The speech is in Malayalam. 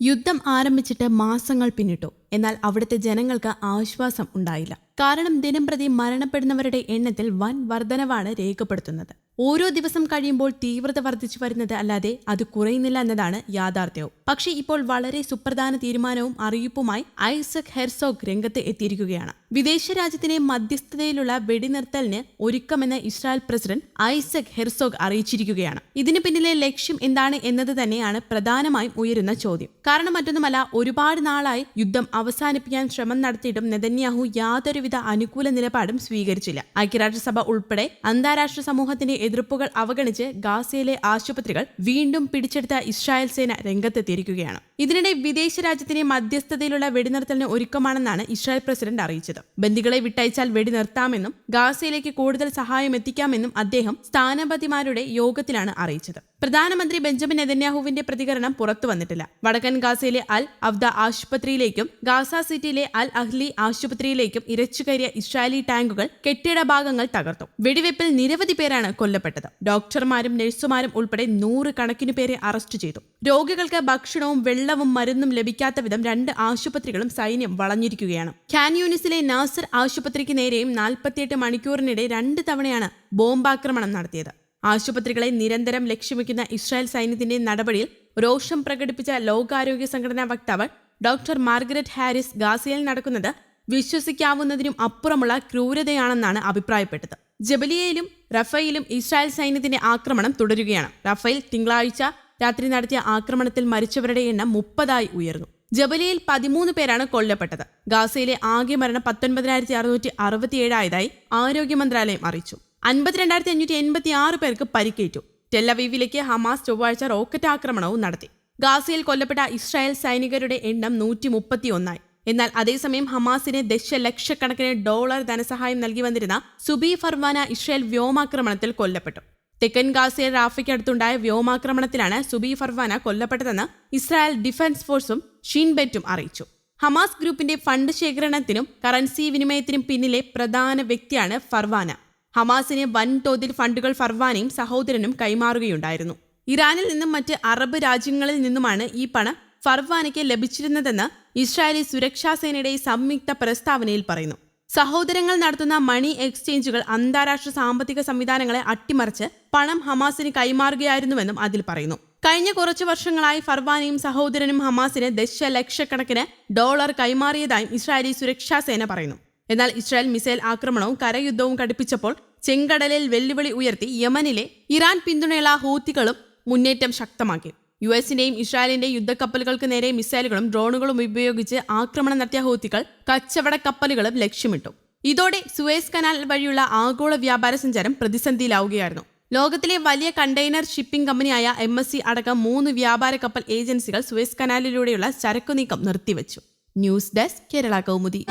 യുദ്ധം ആരംഭിച്ചിട്ട് മാസങ്ങൾ പിന്നിട്ടു. എന്നാൽ അവിടുത്തെ ജനങ്ങൾക്ക് ആശ്വാസം ഉണ്ടായില്ല. കാരണം ദിനംപ്രതി മരണപ്പെടുന്നവരുടെ എണ്ണത്തിൽ വൻ വർധനവാണ് രേഖപ്പെടുത്തുന്നത്. ഓരോ ദിവസം കഴിയുമ്പോൾ തീവ്രത വർദ്ധിച്ചു വരുന്നത് അല്ലാതെ അത് കുറയുന്നില്ല എന്നതാണ് യാഥാർത്ഥ്യവും. പക്ഷേ ഇപ്പോൾ വളരെ സുപ്രധാന തീരുമാനവും അറിയിപ്പുമായി ഐസക് ഹെർസോഗ് രംഗത്ത് എത്തിയിരിക്കുകയാണ്. വിദേശ രാജ്യത്തിന്റെ മധ്യസ്ഥതയിലുള്ള വെടിനിർത്തലിന് ഒരുക്കമെന്ന് ഇസ്രായേൽ പ്രസിഡന്റ് ഐസക് ഹെർസോഗ് അറിയിച്ചിരിക്കുകയാണ്. ഇതിന് പിന്നിലെ ലക്ഷ്യം എന്താണ് എന്നത് തന്നെയാണ് പ്രധാനമായും ഉയരുന്ന ചോദ്യം. കാരണം മറ്റൊന്നുമല്ല ഒരുപാട് നാളായി യുദ്ധം അവസാനിപ്പിക്കാൻ ശ്രമം നടത്തിയിട്ടും നെതന്യാഹു യാതൊരുവിധ അനുകൂല നിലപാടും സ്വീകരിച്ചില്ല. ഐക്യരാഷ്ട്രസഭ ഉൾപ്പെടെ അന്താരാഷ്ട്ര സമൂഹത്തിന്റെ എതിർപ്പുകൾ അവഗണിച്ച് ഗാസയിലെ ആശുപത്രികൾ വീണ്ടും പിടിച്ചെടുത്ത ഇസ്രായേൽ സേന രംഗത്തെത്തിയിരിക്കുകയാണ്. ഇതിനിടെ വിദേശ രാജ്യത്തിന്റെ മധ്യസ്ഥതയിലുള്ള വെടിനിർത്തലിന് ഒരുക്കമാണെന്നാണ് ഇസ്രായേൽ പ്രസിഡന്റ് അറിയിച്ചത്. ബന്ദികളെ വിട്ടയച്ചാൽ വെടിനിർത്താമെന്നും ഗാസയിലേക്ക് കൂടുതൽ സഹായം എത്തിക്കാമെന്നും അദ്ദേഹം സ്ഥാനപതിമാരുടെ യോഗത്തിലാണ് അറിയിച്ചത്. പ്രധാനമന്ത്രി ബെഞ്ചമിൻ നെതന്യാഹുവിന്റെ പ്രതികരണം പുറത്തു വന്നിട്ടില്ല. വടക്കൻ ഗാസയിലെ അൽ അബ്ദ ആശുപത്രിയിലേക്കും ഗാസ സിറ്റിയിലെ അൽ അഹ്ലി ആശുപത്രിയിലേക്കും ഇരച്ചുകയറിയ ഇസ്രായേലി ടാങ്കുകൾ കെട്ടിട ഭാഗങ്ങൾ തകർത്തു. വെടിവെപ്പിൽ നിരവധി പേരാണ് കൊല്ലപ്പെട്ടത്. ഡോക്ടർമാരും നഴ്സുമാരും ഉൾപ്പെടെ നൂറ് കണക്കിന് പേരെ അറസ്റ്റ് ചെയ്തു. രോഗികൾക്ക് ഭക്ഷണവും വെള്ളവും മരുന്നും ലഭിക്കാത്ത വിധം രണ്ട് ആശുപത്രികളും സൈന്യം വളഞ്ഞിരിക്കുകയാണ്. ഖാൻ നാസർ ആശുപത്രിക്ക് നേരെയും നാൽപ്പത്തിയെട്ട് മണിക്കൂറിനിടെ രണ്ട് തവണയാണ് ബോംബാക്രമണം നടത്തിയത്. ആശുപത്രികളെ നിരന്തരം ലക്ഷ്യമിക്കുന്ന ഇസ്രായേൽ സൈന്യത്തിന്റെ നടപടിയിൽ രോഷം പ്രകടിപ്പിച്ച ലോകാരോഗ്യ സംഘടനാ വക്താവ് ഡോക്ടർ മാർഗരറ്റ് ഹാരിസ് ഗാസയിൽ നടക്കുന്നത് വിശ്വസിക്കാവുന്നതിനും അപ്പുറമുള്ള ക്രൂരതയാണെന്നാണ് അഭിപ്രായപ്പെട്ടത്. ജബലിയയിലും റഫയിലും ഇസ്രായേൽ സൈന്യത്തിന്റെ ആക്രമണം തുടരുകയാണ്. റഫേൽ തിങ്കളാഴ്ച രാത്രി നടത്തിയ ആക്രമണത്തിൽ മരിച്ചവരുടെ എണ്ണം മുപ്പതായി ഉയർന്നു. ജബലിയിൽ പതിമൂന്ന് പേരാണ് കൊല്ലപ്പെട്ടത്. ഗാസയിലെ ആകെ മരണം പത്തൊൻപതിനായിരത്തി അറുന്നൂറ്റി അറുപത്തിയേഴായതായി ആരോഗ്യ മന്ത്രാലയം അറിയിച്ചു. അൻപത്തിരണ്ടായിരത്തി അഞ്ഞൂറ്റി എൺപത്തി ആറ് പേർക്ക് പരിക്കേറ്റു. ടെല്ലവീവിലേക്ക് ഹമാസ് ചൊവ്വാഴ്ച റോക്കറ്റ് ആക്രമണവും നടത്തി. ഗാസയിൽ കൊല്ലപ്പെട്ട ഇസ്രായേൽ സൈനികരുടെ എണ്ണം നൂറ്റി മുപ്പത്തിയൊന്നായി എന്നാൽ അതേസമയം ഹമാസിന് ദശലക്ഷക്കണക്കിന് ഡോളർ ധനസഹായം നൽകി വന്നിരുന്ന സുബി ഫർവാന ഇസ്രായേൽ വ്യോമാക്രമണത്തിൽ കൊല്ലപ്പെട്ടു. തെക്കൻ ഗാസയിൽ റാഫയ്ക്കടുത്തുണ്ടായ വ്യോമാക്രമണത്തിലാണ് സുബി ഫർവാന കൊല്ലപ്പെട്ടതെന്ന് ഇസ്രായേൽ ഡിഫൻസ് ഫോഴ്സും ഷീൻബെറ്റും അറിയിച്ചു. ഹമാസ് ഗ്രൂപ്പിന്റെ ഫണ്ട് ശേഖരണത്തിനും കറൻസി വിനിമയത്തിനും പിന്നിലെ പ്രധാന വ്യക്തിയാണ് ഫർവാന. ഹമാസിന് വൻതോതിൽ ഫണ്ടുകൾ ഫർവാനയും സഹോദരനും കൈമാറുകയുണ്ടായിരുന്നു. ഇറാനിൽ നിന്നും മറ്റ് അറബ് രാജ്യങ്ങളിൽ നിന്നുമാണ് ഈ പണം ഫർവാനയ്ക്ക് ലഭിച്ചിരുന്നതെന്ന് ഇസ്രായേലി സുരക്ഷാ സേനയുടെ സംയുക്ത പ്രസ്താവനയിൽ പറയുന്നു. സഹോദരങ്ങൾ നടത്തുന്ന മണി എക്സ്ചേഞ്ചുകൾ അന്താരാഷ്ട്ര സാമ്പത്തിക സംവിധാനങ്ങളെ അട്ടിമറിച്ച് പണം ഹമാസിന് കൈമാറുകയായിരുന്നുവെന്നും അതിൽ പറയുന്നു. കഴിഞ്ഞ കുറച്ചു വർഷങ്ങളായി ഫർവാനയും സഹോദരനും ഹമാസിന് ദശലക്ഷക്കണക്കിന് ഡോളർ കൈമാറിയതായും ഇസ്രായേലി സുരക്ഷാ സേന പറയുന്നു. എന്നാൽ ഇസ്രായേൽ മിസൈൽ ആക്രമണവും കരയുദ്ധവും കടുപ്പിച്ചപ്പോൾ ചെങ്കടലിൽ വെല്ലുവിളി ഉയർത്തി യമനിലെ ഇറാൻ പിന്തുണയുള്ള ഹൂത്തികളും മുന്നേറ്റം ശക്തമാക്കി. യു എസിന്റെയും ഇസ്രായേലിന്റെയും യുദ്ധക്കപ്പലുകൾക്ക് നേരെ മിസൈലുകളും ഡ്രോണുകളും ഉപയോഗിച്ച് ആക്രമണം നടത്തിയ ഹൂത്തികൾ കച്ചവട കപ്പലുകളും ലക്ഷ്യമിട്ടു. ഇതോടെ സുവേസ് കനാൽ വഴിയുള്ള ആഗോള വ്യാപാര സഞ്ചാരം പ്രതിസന്ധിയിലാവുകയായിരുന്നു. ലോകത്തിലെ വലിയ കണ്ടെയ്നർ ഷിപ്പിംഗ് കമ്പനിയായ എം എസ് സി അടക്കം മൂന്ന് വ്യാപാര കപ്പൽ ഏജൻസികൾ സുവേസ് കനാലിലൂടെയുള്ള ചരക്കു നീക്കം നിർത്തിവച്ചു. News desk Kerala Kaumudi.